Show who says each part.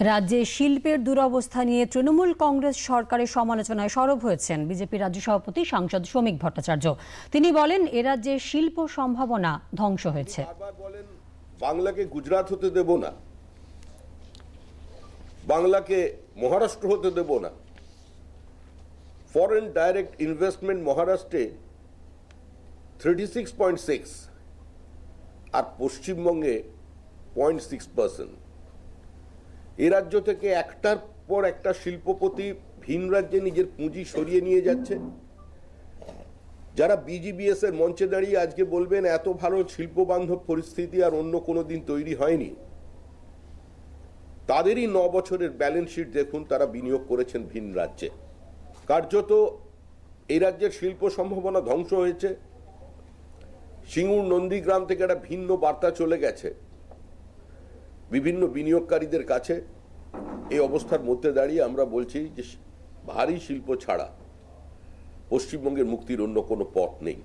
Speaker 1: রাজ্যে শিল্পের দুরবস্থা নিয়ে তৃণমূল কংগ্রেস সরকারের সমালোচনায় সরব হয়েছেন বিজেপি রাজ্য সভাপতি সাংসদ শ্রমিক ভট্টাচার্য। তিনি বলেন, এ রাজ্যে শিল্প সম্ভাবনা ধ্বংস হয়েছে।
Speaker 2: বাংলাকে গুজরাট হতে দেব না। বাংলাকে মহারাষ্ট্র হতে দেব না। ফরেন ডাইরেক্ট ইনভেস্টমেন্ট মহারাষ্ট্রে থার্টি সিক্স পয়েন্ট সিক্স আর পশ্চিমবঙ্গে পয়েন্ট সিক্স পার্সেন্ট এ রাজ্য থেকে একটার পর একটা শিল্পপতি ভিন রাজ্যে নিজের পুঁজি সরিয়ে নিয়ে যাচ্ছে। যারা বিজিবিএস এর মঞ্চে দাঁড়িয়ে আজকে বলবেন, এত ভালো শিল্প বান্ধব পরিস্থিতি আর অন্য কোনো দিন তৈরি হয়নি। তাদেরই ন বছরের ব্যালেন্স শিট দেখুন, তারা বিনিয়োগ করেছেন ভিন রাজ্যে। কার্যত এই রাজ্যের শিল্প সম্ভাবনা ধ্বংস হয়েছে। সিঙ্গুর নন্দীগ্রাম থেকে একটা ভিন্ন বার্তা চলে গেছে। বিভিন্ন বিনিয়োগকারীদের কাছে এই অবস্থার মধ্যে দাঁড়িয়ে আমরা বলছি যে ভারী শিল্প ছাড়া পশ্চিমবঙ্গের মুক্তির অন্য কোনো পথ নেই।